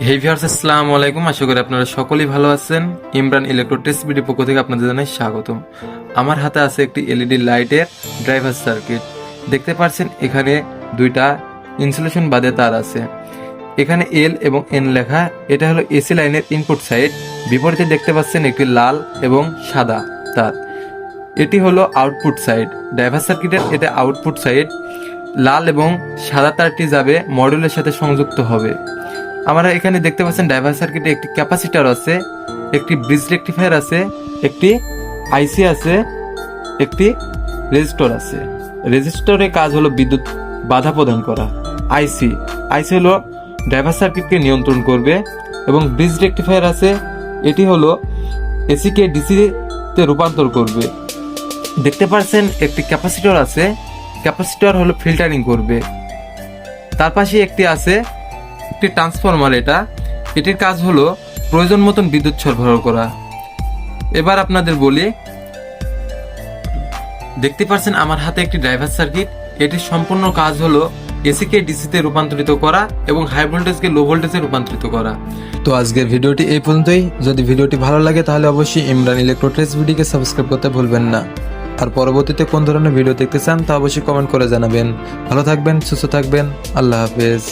হে viewers আসসালামু আলাইকুম আশা করি আপনারা সকলেই ভালো আছেন। ইমরান ইলেকট্রোটেস বিডি পক্ষ থেকে আপনাদের জানাই স্বাগতম। আমার হাতে আছে একটি এলইডি লাইটের ড্রাইভার সার্কিট দেখতে পাচ্ছেন, এখানে দুইটা ইনসুলেশন বাদে তার আছে। এখানে এল এবং এন লেখা, এটা হলো এসি লাইনের ইনপুট সাইড বিপরীতে দেখতে পাচ্ছেন একটি লাল এবং সাদা তার। এটি হলো আউটপুট সাইড ড্রাইভার সার্কিটের এটা আউটপুট সাইড লাল এবং সাদা তারটি যাবে মডিউলের সাথে সংযুক্ত হবে। আমরা এখানে দেখতে পাচ্ছেন ড্রাইভার সার্কিটে একটি ক্যাপাসিটর আছে, একটি ব্রিজ রেকটিফায়ার আছে, একটি আইসি আছে, একটি রেজিস্টর আছে। রেজিস্টরের কাজ হলো বিদ্যুৎ বাধা প্রদান করা আইসি আইসি হলো ড্রাইভার সার্কিটকে নিয়ন্ত্রণ করবে এবং ব্রিজ রেকটিফায়ার আছে, এটি হলো এসিকে ডিসিতে রূপান্তর করবে। দেখতে পাচ্ছেন একটি ক্যাপাসিটর আছে ক্যাপাসিটর হলো ফিল্টারিং করবে। তার পাশে একটি আছে একটি ট্রান্সফরমার এটা। এটির কাজ হলো প্রয়োজন মতন বিদ্যুৎ সরবরাহ করা। এবার আপনাদের বলি, দেখতে পাচ্ছেন আমার হাতে একটি ড্রাইভার সার্কিট এটির সম্পূর্ণ কাজ হলো এসিকে ডিসিতে রূপান্তরিত করা এবং হাই ভোল্টেজকে লো ভোল্টেজে রূপান্তরিত করা। তো আজকের ভিডিওটি এই পর্যন্তই। যদি ভিডিওটি ভালো লাগে তাহলে অবশ্যই ইমরান ইলেকট্রোট্রেস ভিডিওকে সাবস্ক্রাইব করতে ভুলবেন না। আর পরবর্তীতে কোন ধরনের ভিডিও দেখতে চান তা অবশ্যই কমেন্ট করে জানাবেন। ভালো থাকবেন, সুস্থ থাকবেন, আল্লাহ হাফেজ।